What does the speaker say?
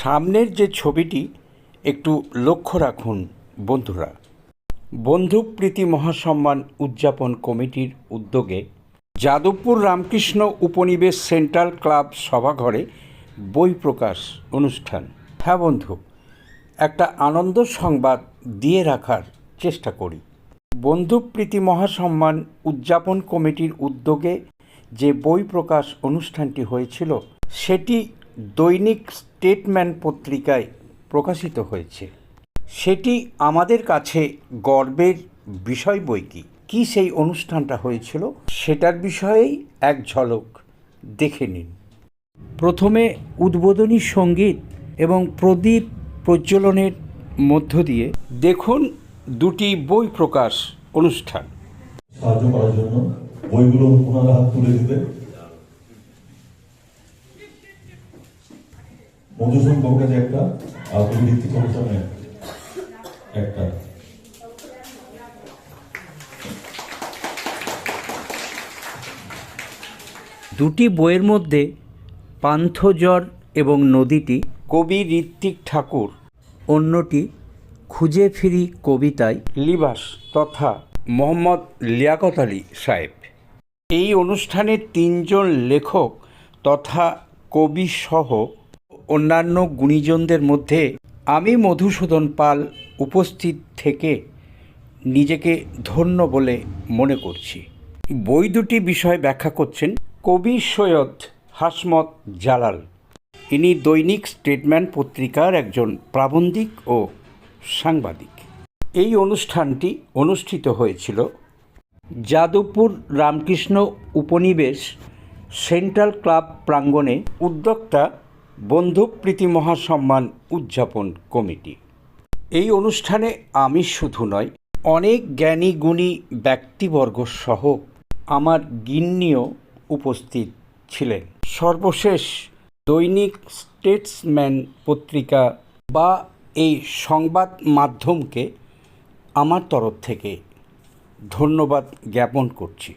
সামনের যে ছবিটি, একটু লক্ষ্য রাখুন, বন্ধুরা। বন্ধুপ্রীতি মহাসম্মান উদযাপন কমিটির উদ্যোগে যাদবপুর রামকৃষ্ণ উপনিবেশ সেন্ট্রাল ক্লাব সভাঘরে বই প্রকাশ অনুষ্ঠান। হ্যাঁ বন্ধু, একটা আনন্দ সংবাদ দিয়ে রাখার চেষ্টা করি। বন্ধুপ্রীতি মহাসম্মান উদযাপন কমিটির উদ্যোগে যে বই প্রকাশ অনুষ্ঠানটি হয়েছিল, সেটি দৈনিক স্টেটম্যান পত্রিকায় প্রকাশিত হয়েছে। সেটি আমাদের কাছে গর্বের বিষয় বই কি? কী সেই অনুষ্ঠানটা হয়েছিল? সেটার বিষয়েই এক ঝলক দেখে নিন। প্রথমে উদ্বোধনী সংগীত এবং প্রদীপ প্রজ্বলনের মধ্য দিয়ে দেখুন দুটি বই প্রকাশ অনুষ্ঠান। সাহায্য করার জন্য বইগুলো ওনারা হাত তুলে দিবে মধুসূদন কাছে একটা আর ঋত্বিক বাবুর একটা। দুটি বইয়ের মধ্যে পান্থজর এবং নদীটি কবি ঋত্বিক ঠাকুর। অন্যটি খুঁজে ফিরি কবিতায় লিবাস তথা মোহাম্মদ লিয়াকত আলী সাহেব। এই অনুষ্ঠানে তিনজন লেখক তথা কবি সহ অন্যান্য গুণীজনদের মধ্যে আমি মধুসূদন পাল উপস্থিত থেকে নিজেকে ধন্য বলে মনে করছি। বই দুটি বিষয় ব্যাখ্যা করছেন কবি সৈয়দ হাসমত জালাল। ইনি দৈনিক স্টেটম্যান পত্রিকার একজন প্রাবন্ধিক ও সাংবাদিক। এই অনুষ্ঠানটি অনুষ্ঠিত হয়েছিল যাদবপুর রামকৃষ্ণ উপনিবেশ সেন্ট্রাল ক্লাব প্রাঙ্গণে উদ্যোক্তা বন্ধুপ্রীতি মহাসম্মান উদযাপন কমিটি। এই অনুষ্ঠানে আমি শুধু নয়, অনেক জ্ঞানী গুণী ব্যক্তিবর্গ সহ আমার গিন্নিও উপস্থিত ছিলেন। সর্বশেষ দৈনিক স্টেটসম্যান পত্রিকা বা এই সংবাদ মাধ্যমকে আমার তরফ থেকে ধন্যবাদ জ্ঞাপন করছি।